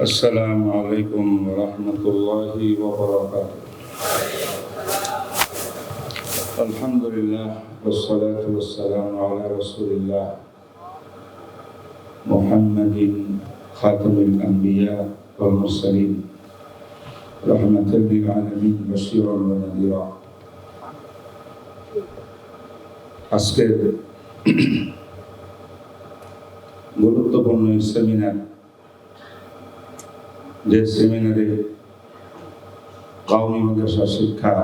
السلام عليكم ورحمة الله وبركاته الحمد لله والصلاة والسلام على رسول الله محمد خاتم الأنبياء والمرسلين رحمة للعالمين بشيرا ونذيرا আজকের গুরুত্বপূর্ণ এই সেমিনার যে সেমিনারে কওমি মাদ্রাসা শিক্ষা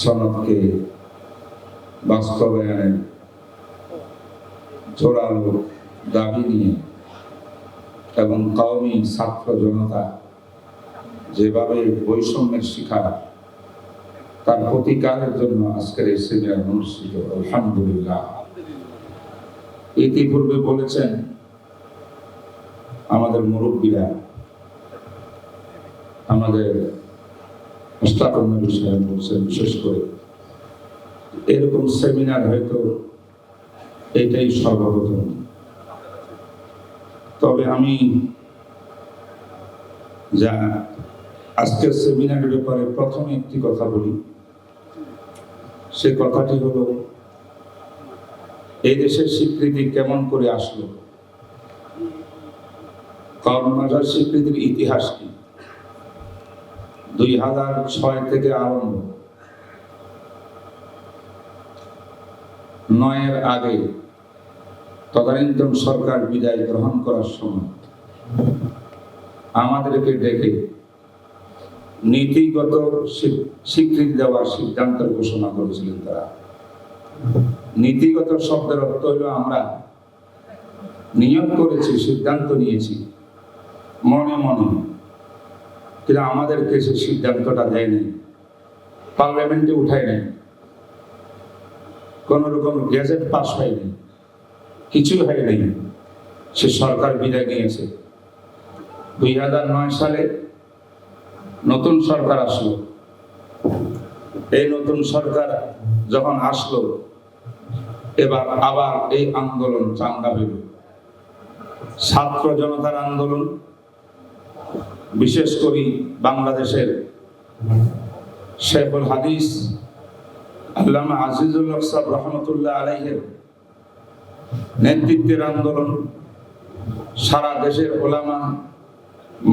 সনদকে বাস্তবায়নের জোরালো দাবি নিয়ে এবং কওমি ছাত্র জনতা যেভাবে বৈষম্যের শিকার, তার প্রতিকারের জন্য আজকের এই সেমিনার অনুষ্ঠিত আলহামদুলিল্লাহ। ইতিপূর্বে বলেছেন, আমাদের মুরব্বীরা আমাদের নবী সাহেব বলছেন, বিশেষ করে এরকম সেমিনার হয়তো এটাই সর্বপ্রথম। তবে আমি যা আজকের সেমিনারের ব্যাপারে প্রথমে একটি কথা বলি, সে কথাটি হলো, এই দেশের স্বীকৃতি কেমন করে আসলো? কর্মনাশার স্বীকৃতির ইতিহাস কি? দুই হাজার ছয় থেকে আরম্ভ। নয়ের আগে তদানীন্তন সরকার বিদায় গ্রহণ করার সময় আমাদেরকে ডেকে নীতিগত স্বীকৃতি দেওয়ার সিদ্ধান্ত ঘোষণা করেছিলেন তারা। নীতিগত শব্দের অর্থ হলো আমরা নিয়োগ করেছি, সিদ্ধান্ত নিয়েছি, মনে মনে। কিন্তু আমাদেরকে সে সিদ্ধান্তটা দেয়নি। পার্লামেন্টে উঠায় নাই কোন রকম গ্যাজেট পাস হয়নি। কিছু হয়নি। সে সরকার বিদায় নিয়েছে। দুই হাজার নয় সালে নতুন সরকার আসলো। এই নতুন সরকার যখন আসলো, এবার আবার এই আন্দোলন চাঙ্গা হইল ছাত্র জনতার আন্দোলন বিশেষ করে বাংলাদেশের শেখুল হাদিস, আল্লামা আজিজুল সাহ রহমতুল্লাহ আলাইহের নেতৃত্বের আন্দোলন, সারা দেশের ওলামা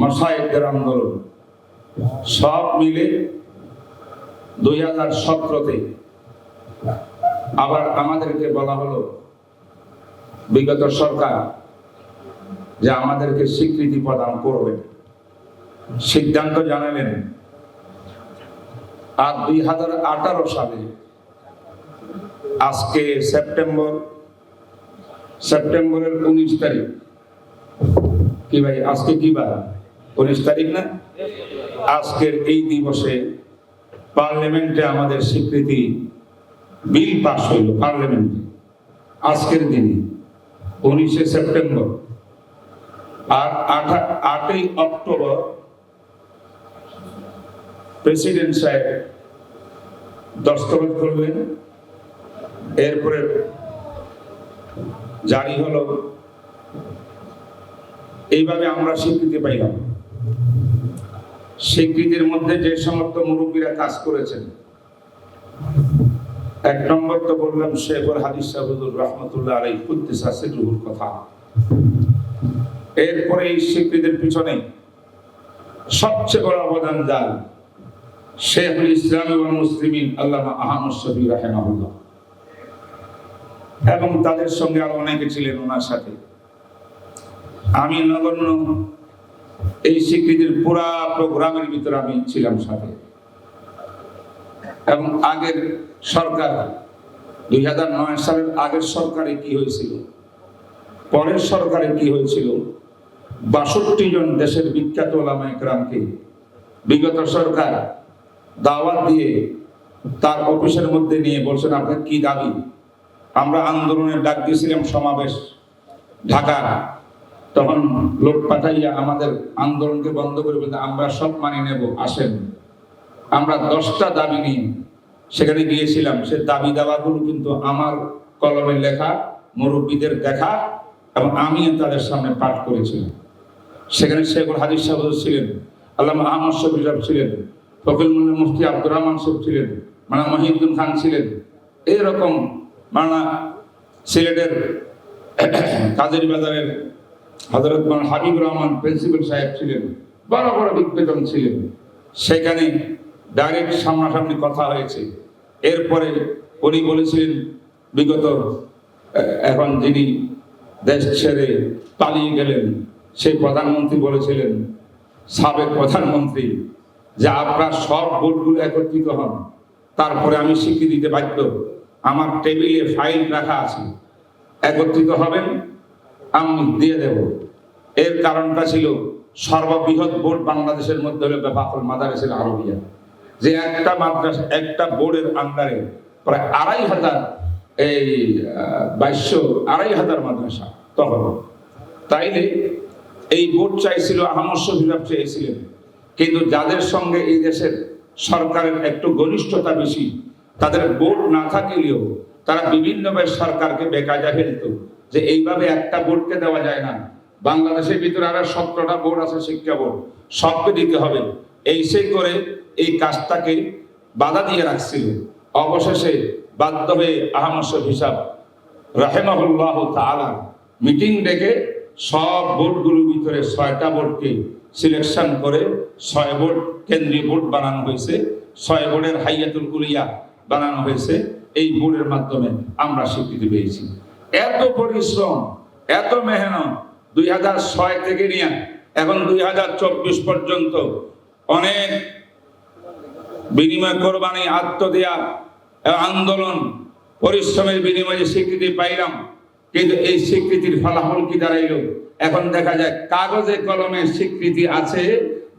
মশায়েকদের আন্দোলন, সব মিলে দুই হাজার সতেরোতে আবার আমাদেরকে বলা হলো, বিগত সরকার যে আমাদেরকে স্বীকৃতি প্রদান করবে। সিদ্ধান্ত জানালেন। আর দুই হাজার আঠারো সালে, আজকে সেপ্টেম্বর, সেপ্টেম্বরের উনিশ তারিখ। কি ভাই, আজকে কি বার? উনিশ তারিখ না? আজকের এই দিবসে পার্লামেন্টে আমাদের স্বীকৃতি বিল পাশ হইল পার্লামেন্টে। আজকের দিনে, উনিশে সেপ্টেম্বর। আর আঠা- আটই অক্টোবর প্রেসিডেন্ট সাহেব দস্তখত করলেন। এরপরে জারি হলো, এইভাবে আমরা স্বীকৃতি পাইলাম। স্বীকৃতির মধ্যে যে সমস্ত মুরব্বীরা কাজ করেছেন, এক নম্বর তো বললাম শেখুল হাদিস সাহুদুর রহমতুল্লাহ আলাই কুদ্দিসা সিদ্রুহুর কথা। এরপরে এই স্বীকৃতির পিছনে সবচেয়ে বড় অবদান যার শেখুল ইসলাম এবং মুসলিমিন আল্লামা আহমদ রাহেমাহুল্লাহ। এবং তাদের সঙ্গে আরও অনেকে ছিলেন ওনার সাথে। আমি নগণ্য, এই স্বীকৃতির পুরা প্রোগ্রামের ভিতরে আমি ছিলাম সাথে। এবং আগের সরকার, দুই হাজার নয় সালের আগের সরকারে কি হয়েছিল? পরের সরকারে কি হয়েছিল? বাষট্টি জন দেশের বিখ্যাত ওলামা একরামকে বিগত সরকার দাওয়াত দিয়ে তার অফিসের মধ্যে নিয়ে বলছেন, আপনার কি দাবি? আমরা আন্দোলনের ডাক দিয়েছিলাম সমাবেশ ঢাকা তখন লোক পাঠাইয়া আমাদের আন্দোলনকে বন্ধ করে বলতে আমরা সব মানি নেব, আসেন। আমরা দশটা দাবি নিয়ে সেখানে গিয়েছিলাম। সে দাবি দাবাগুলো কিন্তু আমার কলমে লেখা, মুরব্বীদের দেখা এবং আমি তাদের সামনে পাঠ করেছিলাম। সেখানে শেখুল হাদিস সাহেব ছিলেন আল্লাহ আহমদ সাহেব ছিলেন ফকিল মুন্না মুফতি আব্দুর রহমান সব ছিলেন মানা মহিউদ্দিন খান ছিলেন। এইরকম মানা সিলেটের কাজের বাজারের হজরত মান হাবিব রহমান প্রিন্সিপাল সাহেব ছিলেন, বড় বড় বিজ্ঞজন ছিলেন। সেখানে ডাইরেক্ট সামনাসামনি কথা হয়েছে। এরপরে উনি বলেছিলেন, বিগত এখন যিনি দেশ ছেড়ে পালিয়ে গেলেন, সেই প্রধানমন্ত্রী বলেছিলেন, সাবেক প্রধানমন্ত্রী যে আপনার সব ভোটগুলো একত্রিত হন। তারপরে আমি স্বীকৃতি দিতে বাধ্য। আমার টেবিলে ফাইল রাখা আছে। একত্রিত হবেন? আমি দিয়ে দেব। এর কারণটা ছিল সর্ববৃহৎ বোর্ড বাংলাদেশের মধ্যে হলো বেফাকুল মাদারেসের আরবিয়া। যে একটা মাদ্রাসা, একটা বোর্ডের আন্ডারে প্রায় আড়াই হাজার, এই, বাইশশো আড়াই হাজার মাদ্রাসা তখন তাইলে এই বোর্ড চাইছিল আহমদ শফিরাব চেয়েছিলেন। কিন্তু যাদের সঙ্গে এই দেশের সরকারের একটু ঘনিষ্ঠতা বেশি, তাদের বোর্ড না থাকলেও তারা বিভিন্নভাবে সরকারকে বেকাজা ফেলত যে এইভাবে একটা বোর্ডকে দেওয়া যায় না। বাংলাদেশের ভিতরে আরও সতেরোটা বোর্ড আছে শিক্ষা বোর্ড, সবকে দিতে হবে। এই সেই করে এই কাজটাকে বাধা দিয়ে রাখছিল। অবশেষে বাধ্য হয়ে আহমদ হিসাব রাহেমাহুল্লাহ তাআলা মিটিং ডেকে সব বোর্ডগুলোর ভিতরে ছয়টা বোর্ডকে সিলেকশন করে ছয় বোর্ড, কেন্দ্রীয় বোর্ড বানানো হয়েছে। ছয় বোর্ডের হাইয়াতুল উলিয়া বানানো হয়েছে। এই বোর্ডের মাধ্যমে আমরা স্বীকৃতি পেয়েছি। এত পরিশ্রম, এত মেহনত দুই হাজার ছয় থেকে নিয়ে এখন দুই হাজার চব্বিশ পর্যন্ত অনেক বিনিময় কোরবানি আত্মদেয়া আন্দোলন, পরিশ্রমের বিনিময়ে স্বীকৃতি পাইলাম। কিন্তু এই স্বীকৃতির ফলাফল কি দাঁড়াইল? এখন দেখা যায় কাগজে কলমে স্বীকৃতি আছে,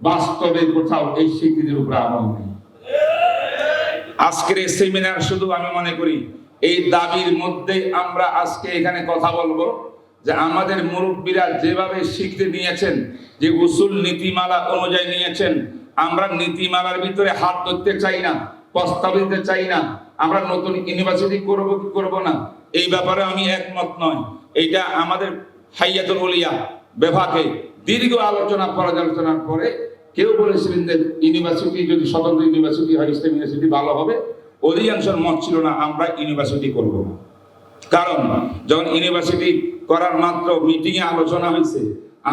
বাস্তবে কোথাও এই স্বীকৃতির উপর আমল নেই। আজকের সেমিনার শুধু আমি মনে করি, এই দাবির মধ্যে আমরা আজকে এখানে কথা বলব যে আমাদের মুরব্বীরা যেভাবে শিখতে নিয়েছেন, যে উসুল নীতিমালা অনুযায়ী নিয়েছেন, আমরা নীতিমালার ভিতরে হাত ধরতে চাই না। প্রস্তাব দিতে চাই না। আমরা নতুন ইউনিভার্সিটি করব কি করব না? এই ব্যাপারে আমি একমত নয়। এইটা আমাদের হাইয়াতুল উলিয়া বিভাগে দীর্ঘ আলোচনা, পর্যালোচনার পরে কেউ বলেছিলেন যে ইউনিভার্সিটি যদি স্বতন্ত্র ইউনিভার্সিটি হয়, ইসলাম ইউনিভার্সিটি ভালো হবে। অধিকাংশের মত ছিল না, আমরা ইউনিভার্সিটি করব না। কারণ যখন ইউনিভার্সিটি করার মাত্র মিটিংয়ে আলোচনা হয়েছে,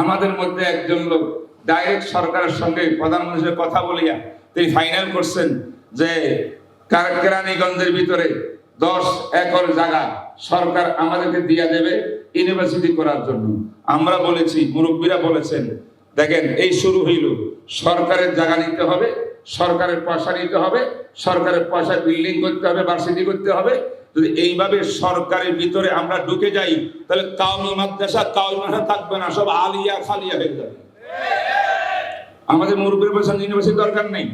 আমাদের মধ্যে একজন লোক ডাইরেক্ট সরকারের সঙ্গে প্রধানমন্ত্রীর কথা বলিয়া তিনি ফাইনাল করছেন যে কার- কেরানীগঞ্জের ভিতরে দশ একর জায়গা সরকার আমাদেরকে দিয়ে দেবে ইউনিভার্সিটি করার জন্য। আমরা বলেছি, মুরব্বীরা বলেছেন, দেখেন, এই শুরু হইল। সরকারের জায়গা নিতে হবে, সরকারের পয়সা নিতে হবে, সরকারের পয়সা বিল্ডিং করতে হবে ভার্সিটি করতে হবে। যদি এইভাবে সরকারের ভিতরে আমরা ঢুকে যাই, তাহলে কাউমি মাদ্রাসা কাউমি মাদ্রাসা থাকবে না, সব আলিয়া খালিয়া হয়ে যাবে। আমাদের মুরব্বীর বলছেন ইউনিভার্সিটি দরকার নেই।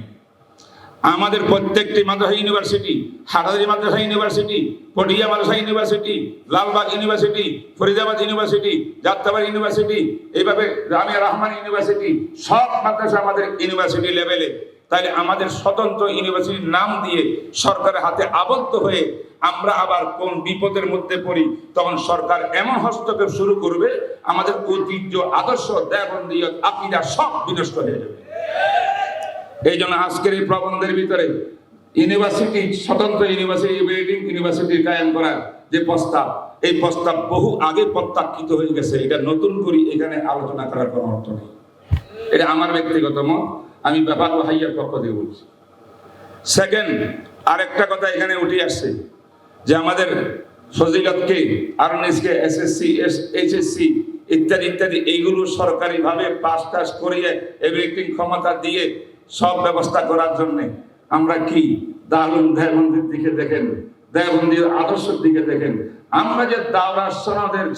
আমাদের প্রত্যেকটি মাদ্রাসা ইউনিভার্সিটি হাটারি মাদ্রাসা ইউনিভার্সিটি পটিয়া মাদ্রাসা university Lalbagh university Faridabad university যাত্রাবাদ university এইভাবে রামিয়া রহমান ইউনিভার্সিটি সব মাদ্রাসা আমাদের ইউনিভার্সিটি লেভেলে তাহলে আমাদের স্বতন্ত্র ইউনিভার্সিটির নাম দিয়ে সরকারের হাতে আবদ্ধ হয়ে আমরা আবার কোন বিপদের মধ্যে পড়ি, তখন সরকার এমন হস্তক্ষেপ শুরু করবে, আমাদের ঐতিহ্য, আদর্শ দেবন্দীয় আকিদা সব বিনষ্ট হয়ে যাবে। এই জন্য আজকের এই প্রবন্ধের ভিতরে ইউনিভার্সিটি, স্বতন্ত্র ইউনিভার্সিটি বিল্ডিং ইউনিভার্সিটি কায়েম করার যে প্রস্তাব, এই প্রস্তাব বহু আগে প্রত্যাখ্যিত হয়ে গেছে। এটা নতুন করে এখানে আলোচনা করার কোনো অর্থ নেই। এটা আমার ব্যক্তিগত মত। আমি ব্যাপার হাইয়ার পক্ষ থেকে বলছি। সেকেন্ড আরেকটা কথা এখানে উঠে আসছে যে আমাদের ফজিলতকে আরএনএসকে এসএসসি এইচএসসি ইত্যাদি ইত্যাদি, এইগুলো সরকারিভাবে পাস টাস করিয়ে এভরিথিং ক্ষমতা দিয়ে সব ব্যবস্থা করার জন্য আমরা কি দারুণ দেয়বন্দির দিকে দেখেন দেয়বন্দির আদর্শের দিকে দেখেন। আমরা যে দাওরা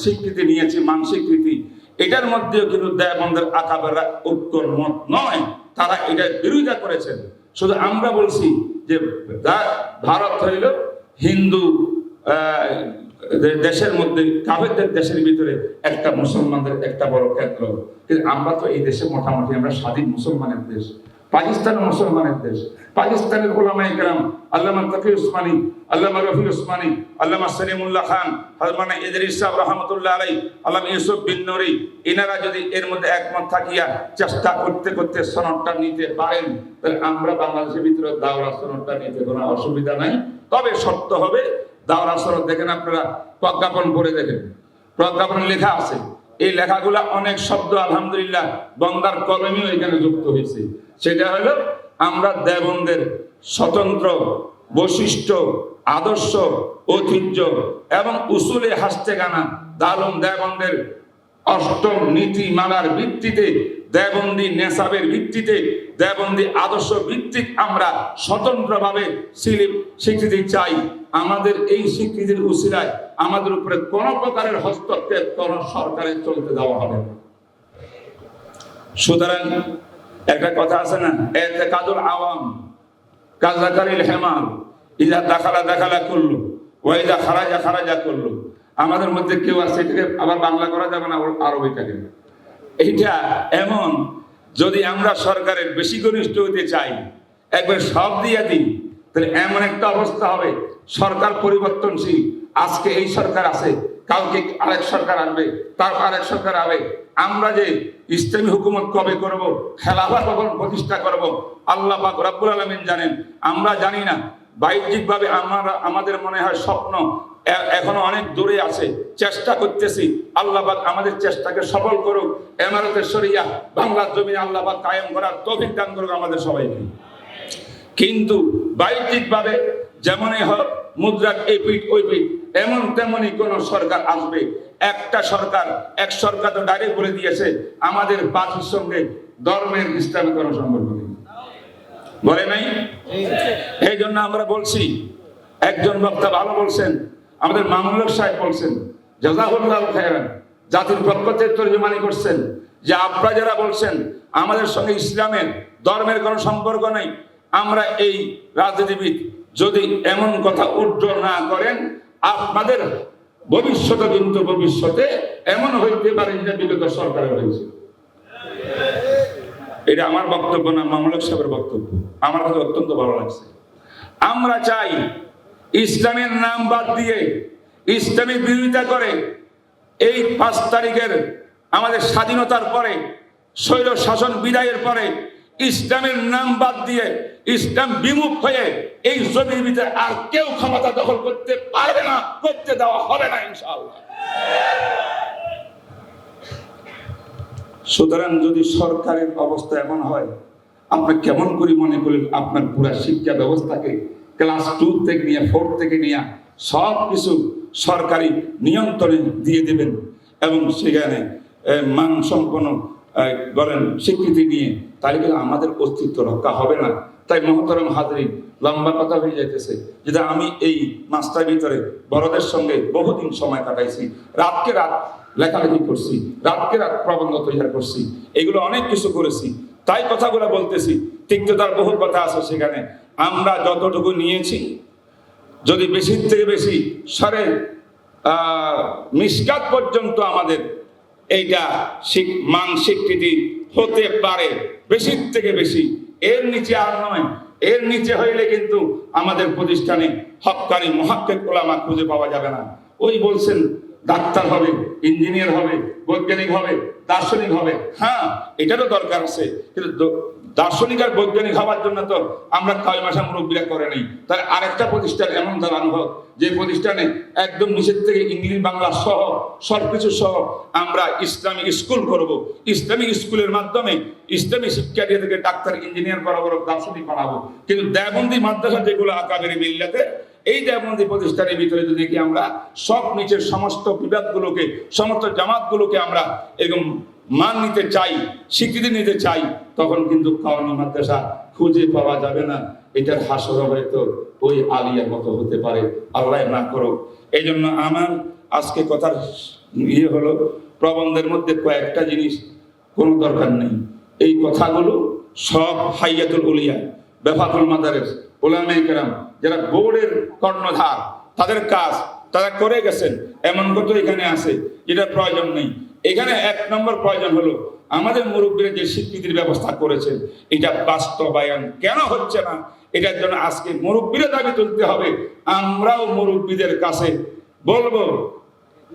স্বীকৃতি নিয়েছি মান স্বীকৃতি এটার মধ্যেও কিন্তু দেয়বন্দের আকাবেরা উত্তর মত নয়। তারা এটা বিরোধিতা করেছেন। শুধু আমরা বলছি যে ভারত হইল হিন্দু দেশের মধ্যে, কাফেরদের দেশের ভিতরে একটা মুসলমানদের একটা বড় ক্ষেত্র কিন্তু আমরা তো এই দেশে মোটামুটি আমরা স্বাধীন মুসলমানের দেশ। পাকিস্তান মুসলমানের দেশ, পাকিস্তানের ওলামাই কেরাম, আল্লামা তকি উসমানী, আল্লামা রফি উসমানী, আল্লামা সলিমুল্লাহ খান আল্লামা ইদরিস সাহেব রহমতুল্লাহ আলাই আল্লামা ইউসুফ বিন নুরি এনারা যদি এর মধ্যে একমত থাকিয়া চেষ্টা করতে করতে সনদটা নিতে পারেন, তাহলে আমরা বাংলাদেশের ভিতরে দাওরা সনদটা নিতে কোনো অসুবিধা নাই। তবে শর্ত হবে, দাওরা সনদ দেখেন আপনারা, প্রজ্ঞাপন করে দেখেন। প্রজ্ঞাপন লেখা আছে। এই লেখাগুলা অনেক শব্দ, আলহামদুলিল্লাহ, বন্দার কলমেও এখানে যুক্ত হয়েছে। সেটা হলো আমরা দেবন্দের স্বতন্ত্র, বৈশিষ্ট্য, আদর্শ, ঐতিহ্য এবং উসুলে হাসতে গানা দালুম দেবন্দের অষ্টম নীতি মালার ভিত্তিতে, দেবন্দি নেশাবের ভিত্তিতে, দেবন্দি আদর্শ ভিত্তিক আমরা স্বতন্ত্রভাবে স্বীকৃতি চাই। আমাদের এই স্বীকৃতির উসিলায় আমাদের উপরে কোন প্রকারের হস্তক্ষেপ কোন সরকারের চলতে দেওয়া হবে সুতরাং একটা কথা আছে না? এতে কাজল আওয়াম, কাজাকারিল হেমাল ইজা দাখালা দাখালা করল ওয়াইজা খারাজা খারাজা করল আমাদের মধ্যে কেউ আছে এটাকে আবার বাংলা করা যাবে না আরবিটাকে এইটা এমন, যদি আমরা সরকারের বেশি ঘনিষ্ঠ হতে চাই, একবার সব দিয়ে দিই, তাহলে এমন একটা অবস্থা হবে। সরকার পরিবর্তনশীল, আজকে এই সরকার আছে কালকে আরেক সরকার আসবে তারপর আরেক সরকার আসবে আমরা যে ইসলামী হুকুমত কবে করব খেলাফা কখন প্রতিষ্ঠা করব, আল্লাহ পাক রব্বুল আলামিন জানেন। আমরা জানি না, বাহ্যিকভাবে আমরা, আমাদের মনে হয় স্বপ্ন এখনও অনেক দূরে আছে। চেষ্টা করতেছি, আল্লাহ পাক আমাদের চেষ্টাকে সফল করুক। এমারতের শরিয়া, বাংলার জমিনে আল্লাহ পাক কায়েম করার তৌফিক দান করুক আমাদের সবাইকে। কিন্তু বাহ্যিকভাবে যেমনই হোক, মুদ্রার এই পিঠ, ওই পিঠ, এমন তেমনই কোন সরকার আসবে। একটা সরকার, এক সরকার তো ডাইরেক্ট বলে দিয়েছে, আমাদের পার্টির সঙ্গে ধর্মের ইসলামের কোনো সম্পর্ক নেই। বলে নাই? এই জন্য আমরা বলছি, একজন বক্তা ভালো বলছেন, আমাদের মামুনুল সাহেব বলছেন জাজাহুল্লাহ খায়রান, জাতির পক্ষ থেকে তর্জমানি করছেন, যে আপনারা যারা বলছেন, আমাদের সঙ্গে ইসলামের, ধর্মের কোনো সম্পর্ক নেই, আমরা এই রাজনীতিবিদ যদি এমন কথা উজ্জ্বল না করেন, আপনাদের ভবিষ্যতে কিন্তু ভবিষ্যতে এমন হইতে পারে যে বিগত সরকারের হয়েছে। এটা আমার বক্তব্য না মামলক সাহেবের বক্তব্য। আমার কাছে অত্যন্ত ভালো লাগছে। আমরা চাই ইসলামের নাম বাদ দিয়ে ইসলামের বিরোধিতা করে এই পাঁচ তারিখের আমাদের স্বাধীনতার পরে শৈল শাসন বিদায়ের পরে ইসলামের নাম বাদ দিয়ে ইসলাম বিমুখ হয়ে এই জমির ভিতরে আর কেউ ক্ষমতা দখল করতে পারবে না, করতে দেওয়া হবে না ইনশাআল্লাহ। সুতরাং যদি সরকারের অবস্থা এমন হয় আপনি কেমন করে মনে করেন আপনার পুরা শিক্ষা ব্যবস্থাকে, ক্লাস টু থেকে নিয়ে, ফোর থেকে নিয়ে সব কিছু সরকারি নিয়ন্ত্রণে দিয়ে দেবেন এবং সেখানে মান সম্পন্ন বলেন স্বীকৃতি নিয়ে তাহলে কিন্তু আমাদের অস্তিত্ব রক্ষা হবে না। তাই মহতরম হাজরি লম্বা কথা হয়ে যাইতেছে যেটা আমি এই মাস্টার ভিতরে বড়দের সঙ্গে বহুদিন সময় কাটাইছি, রাতকে রাত লেখালেখি করছি, রাতকে রাত প্রবন্ধ তৈরি করছি, এগুলো অনেক কিছু করেছি। তাই কথাগুলো বলতেছি তিক্ততার বহু কথা আছে সেখানে। আমরা যতটুকু নিয়েছি, যদি বেশির থেকে বেশি সরে মিসকাত পর্যন্ত আমাদের এইটা মান স্বীকৃতি হতে পারে, বেশি থেকে বেশি। এর নিচে আর নয়। এর নিচে হইলে কিন্তু আমাদের প্রতিষ্ঠানে হকানি মহাক্কের ওলামা খুঁজে পাওয়া যাবে না। ওই বলছেন, ডাক্তার হবে, ইঞ্জিনিয়ার হবে, বৈজ্ঞানিক হবে, দার্শনিক হবে। হ্যাঁ এটারও দরকার আছে। কিন্তু দার্শনিক আর বৈজ্ঞানিক হওয়ার জন্য তো আমরা কয় মাসা মুরব্বীরা করে নেই। তাই আরেকটা প্রতিষ্ঠান এমন দাঁড়ানো হোক যে প্রতিষ্ঠানে একদম নিচের থেকে ইংলিশ, বাংলা সহ, সবকিছু সহ আমরা ইসলামিক স্কুল করব। ইসলামিক স্কুলের মাধ্যমে ইসলামিক শিক্ষা দিয়ে থেকে ডাক্তার, ইঞ্জিনিয়ার বড় বড় দার্শনিক বানাবো। কিন্তু দেবন্দি মাদ্রাসা যেগুলো আকাবের মিল্লাতে, এই দেবন্দি প্রতিষ্ঠানের ভিতরে যদি কি আমরা, সব নিচের সমস্ত বিভাগগুলোকে সমস্ত জামাতগুলোকে আমরা এরকম মান নিতে চাই, স্বীকৃতি নিতে চাই, তখন কিন্তু কারণী মাদ্রাসা খুঁজে পাওয়া যাবে না। এটার হাসর হয়তো ওই আলিয়ার মতো হতে পারে। আল্লাহ না করো এই জন্য আমার আজকে কথার ইয়ে হলো, প্রবন্ধের মধ্যে কয়েকটা জিনিস কোনো দরকার নেই। এই কথাগুলো সব হাইয়াতুল উলিয়া, বেফাতুল মাদারেস ওলামে কেরাম, যারা বোর্ডের কর্ণধার, তাদের কাজ, তারা করে গেছেন। এমন কত এখানে আছে, যেটা প্রয়োজন নেই। এখানে এক নম্বর প্রয়োজন হলো, আমাদের মুরব্বীরা যে স্বীকৃতির ব্যবস্থা করেছে এটা বাস্তবায়ন কেন হচ্ছে না? এটার জন্য আজকে মুরব্বীরা দাবি তুলতে হবে। আমরাও মুরব্বীদের কাছে বলব,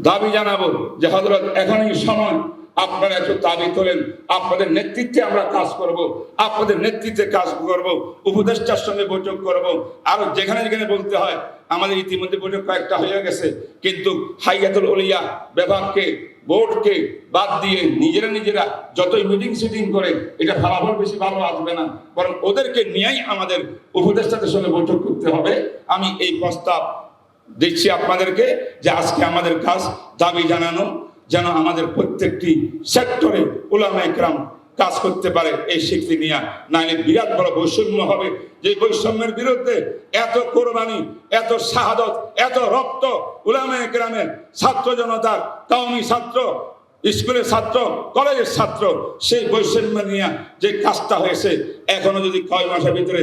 দাবি জানাব যে হজরত এখনই সময় আপনারা একটু দাবি তোলেন, আপনাদের নেতৃত্বে আমরা কাজ করব, আপনাদের নেতৃত্বে কাজ করব, উপদেষ্টার সঙ্গে বৈঠক করব, আরও যেখানে যেখানে বলতে হয়, আমাদের ইতিমধ্যে বৈঠক কয়েকটা হয়ে গেছে, কিন্তু হাইয়াতুল উলিয়া বিভাগকে, বোর্ডকে বাদ দিয়ে নিজেরা নিজেরা যতই মিটিং সিটিং করে, এটা ফলাফল বেশি ভালো আসবে না, বরং ওদেরকে নিয়েই আমাদের উপদেষ্টাদের সঙ্গে বৈঠক করতে হবে। আমি এই প্রস্তাব দিচ্ছি আপনাদেরকে যে আজকে আমাদের কাজ, দাবি জানানো যেন আমাদের প্রত্যেকটি সেক্টরে ওলামা ইকরাম কাজ করতে পারে এই স্বীকৃতি নিয়ে। নাইলে বিরাট বড় বৈষম্য হবে। যে বৈষম্যের বিরুদ্ধে এত কোরবানি, এত শাহাদত, এত রক্ত উলামা ইকরামের ছাত্র জনতার, কওমি ছাত্র, স্কুলের ছাত্র, কলেজের ছাত্র, সেই বৈষম্য নিয়ে যে কাজটা হয়েছে, এখনও যদি কয় মাসের ভিতরে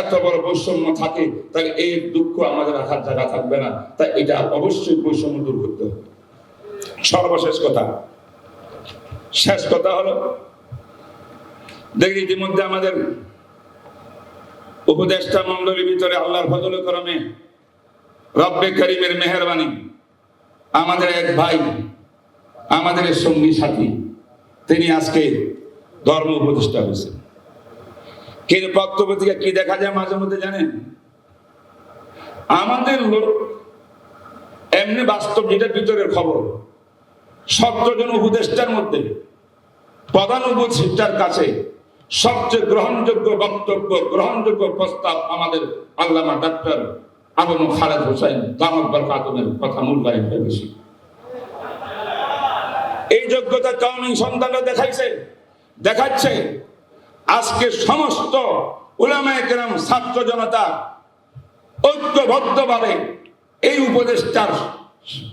এত বড় বৈষম্য থাকে, তাহলে এই দুঃখ আমাদের রাখার জায়গা থাকবে না। তাই এটা অবশ্যই বৈষম্য দূর করতে হবে। সর্বশেষ কথা। শেষ কথা হলো, দেখি ইতিমধ্যে আমাদের উপদেষ্টা মন্ডলীর ভিতরে আল্লাহর ফজল করমে রব্বে করিমের মেহরবানি, আমাদের এক ভাই, আমাদের সঙ্গী সাথী, তিনি আজকে ধর্ম উপদেষ্টা হয়েছে কিন্তু থেকে কি দেখা যায় মাঝে মধ্যে জানেন? আমাদের লোক এমনি বাস্তব যেটা ভিতরের খবর সতেরো জন উপদেষ্টার মধ্যে প্রধান উপদেষ্টার কাছে সবচেয়ে গ্রহণযোগ্য বক্তব্য, গ্রহণযোগ্য প্রস্তাব আমাদের আল্লামা ডাক্তার আবু খালেদ হোসেন দামদ বরকাতমের কথা মূল্যায়ন বেশি এই যোগ্যতা কাউমি সন্তানরা দেখাইছে, দেখাচ্ছে। আজকে সমস্ত উলামায়ে ছাত্র জনতা ঐক্যবদ্ধভাবে এই উপদেষ্টার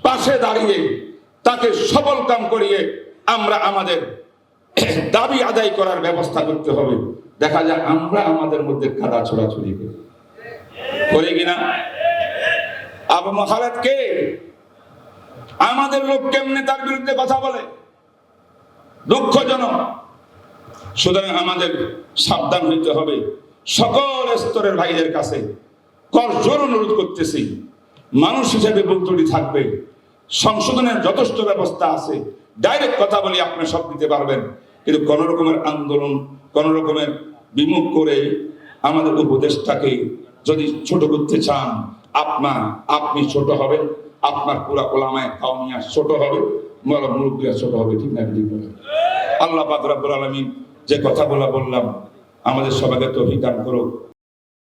পাশে দাঁড়িয়ে তাকে সবল কাম করিয়ে আমরা আমাদের দাবি আদায় করার ব্যবস্থা করতে হবে। দেখা যায় আমরা আমাদের মধ্যে কাদা ছোড়াছুড়ি করি। করি কিনা আবু মহারাত কে? আমাদের লোক কেমনে তার বিরুদ্ধে কথা বলে? দুঃখজনক। সুতরাং আমাদের সাবধান হইতে হবে। সকল স্তরের ভাইদের কাছে করজোর অনুরোধ করতেছি। মানুষ হিসেবে বলতুটি থাকবে। সংশোধনের যথেষ্ট ব্যবস্থা আছে। ডাইরেক্ট কথা বলি, আপনি সব দিতে পারবেন। কিন্তু কোন রকমের আন্দোলন, কোন রকমের বিমুখ করে আমাদের উপদেশটাকে যদি ছোট করতে চান, আপনার, আপনি ছোট হবেন, আপনার পুরা ওলামায় কাউমিয়া ছোট হবে, মরা ছোট হবে, ঠিক না ঠিক আল্লাহ পাক রব্বুল আলামিন যে কথাগুলো বললাম, আমাদের সবাইকে তো দান করুক।